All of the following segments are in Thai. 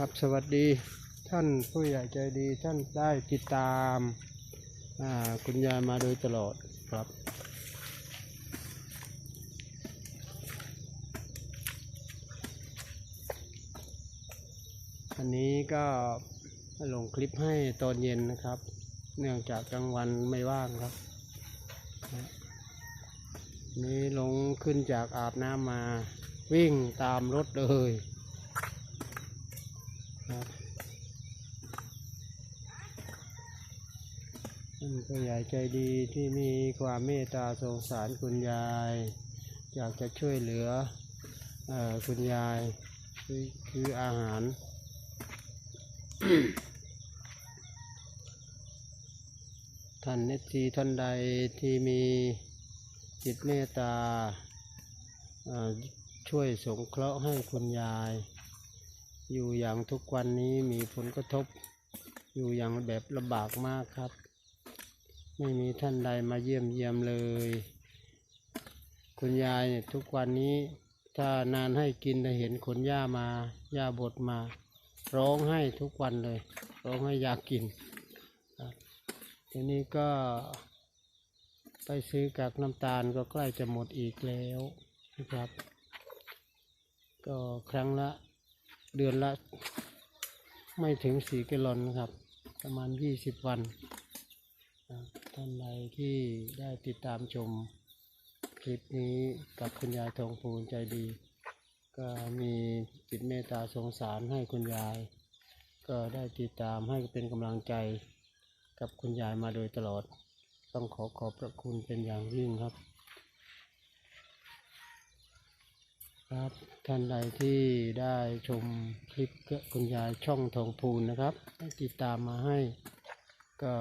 ครับสวัสดีท่านผู้ใหญ่ใจดีท่านได้ติดตามคุณยายมาโดยตลอดครับ อันนี้ก็ลงคลิปให้ตอนเย็นนะครับ เนื่องจากกลางวันไม่ว่างครับ นี่ลงขึ้นจากอาบน้ำมาวิ่งตามรถเลยครับ ท่านผู้ใหญ่ใจดีที่มีความเมตตาสงสารคุณยาย อยากจะช่วยเหลืออคุณยายคือคืออาหาร ท่านเนตีท่านใดที่มีจิตเมตตาช่วยสงเคราะห์ให้คุณยาย อยู่อย่างทุกวันนี้มีผลกระทบ อยู่อย่างแบบลำบากมากครับ ไม่มีท่านใดมาเยี่ยมเยียมเลย คุณยายเนี่ยทุกวันนี้ถ้านานให้กินจะเห็นขนหญ้ามาหญ้าบดมา ร้องให้ทุกวันเลย ร้องให้อยากกินทีนี้ก็ไปซื้อกับน้ำตาลก็ใกล้จะหมดอีกแล้วนะครับ ก็ครั้งละเดือนละ ไม่ถึงสี่กิโลนะครับ ประมาณยี่สิบวันอ่า ท่านใดที่ได้ติดตามชมคลิปนี้กับคุณยายทองพูนใจดี ก็มีจิตเมตตาสงสารให้คุณยาย ก็ได้ติดตามให้เป็นกำลังใจกับคุณยายมาโดยตลอด ต้องขอขอบพระคุณเป็นอย่างยิ่งครับ ครับท่านใดที่ได้ชมคลิปกับคุณยายช่องทองพูนนะครับติดตามมาให้ก็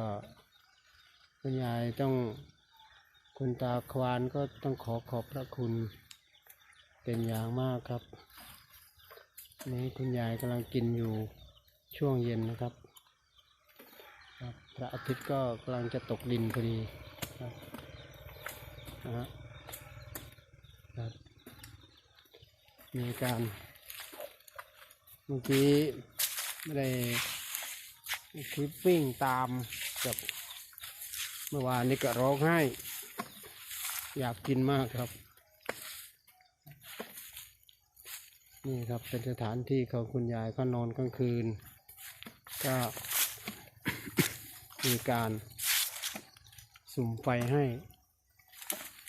คุณยายต้องคุณตาควานก็ต้องขอขอบพระคุณเป็นอย่างมากครับ นี่คุณยายกำลังกินอยู่ช่วงเย็นนะครับครับพระอาทิตย์ก็กำลังจะตกดินพอดีครับนะฮะครับมีการเมื่อกี้ไม่ได้คลิปวิ่งตามกับ มื่อวานนี้ก็ร้องไห้ อยากกินมากครับ นี่ครับเป็นสถานที่ของคุณยายเขานอนกลางคืน ก็มีการสุ่มไฟให้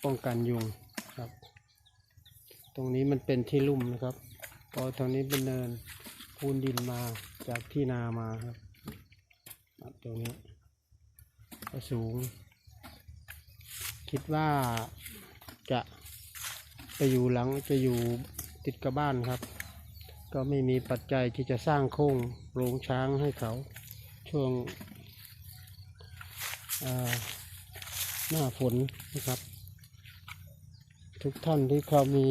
ป้องกันยุงครับ ตรงนี้มันเป็นที่ลุ่มนะครับพอตรงนี้เป็นเนินพูนดินมาจากที่นามาครับตรงนี้ ก็สูง คิดว่าจะไปอยู่หลังจะอยู่ติดกับบ้านครับ ก็ไม่มีปัจจัยที่จะสร้างโค้งโรงช้างให้เขา ช่วงหน้าฝนนะครับ ทุกท่านที่เขามี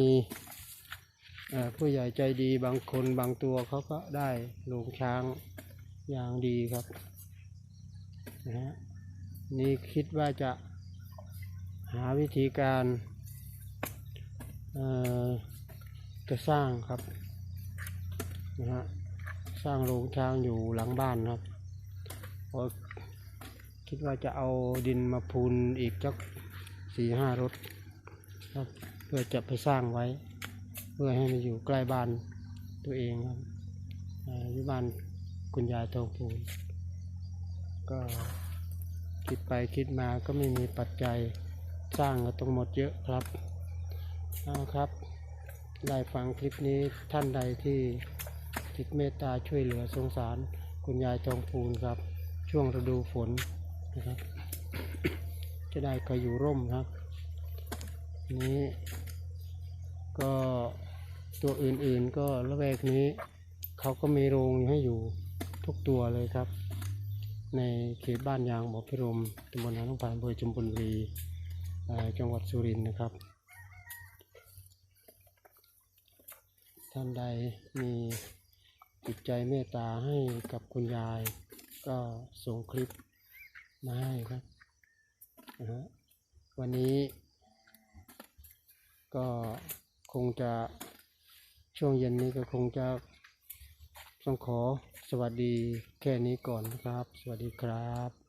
ผู้ใหญ่ใจดีบางคนบางตัวเขาก็ได้โรงช้างอย่างดีครับนะฮะ นี่คิดว่าจะหาวิธีการจะสร้างครับนะฮะสร้างโรงช้างอยู่หลังบ้านครับพราคิดว่าจะเอาดินมาพูนอีกสักสี่ห้ารถครับเพื่อจะไปสร้างไว้ เพื่อให้มันอยู่ใกล้บ้านตัวเองครับอ่าอยู่บ้านคุณยายทองพูนก็ คิดไปคิดมาก็ไม่มีปัจจัยสร้างก็ต้องหมดเยอะครับเอาครับ ได้ฟังคลิปนี้ท่านใดที่จิตเมตตาช่วยเหลือสงสาร คุณยายทองพูนครับ ช่วงฤดูฝนนะครับ จะได้ก็อยู่ร่มครับ นี้ ก็ตัวอื่นๆก็ละแวกนี้ เขาก็มีโรงให้อยู่ทุกตัวเลยครับ ในเขตบ้านยางบ่อพิรมตำบลหนองน้ำผานอำเภอจุมพลบุรีจังหวัดสุรินทร์นะครับ ท่านใดมีจิตใจเมตตาให้กับคุณยาย ก็ส่งคลิปมาให้ครับนะฮะวันนี้ก็คงจะช่วงเย็นนี้ก็คงจะต้องขอ วัสดีแค่นี้ก่อนครับ สวัสดีครับ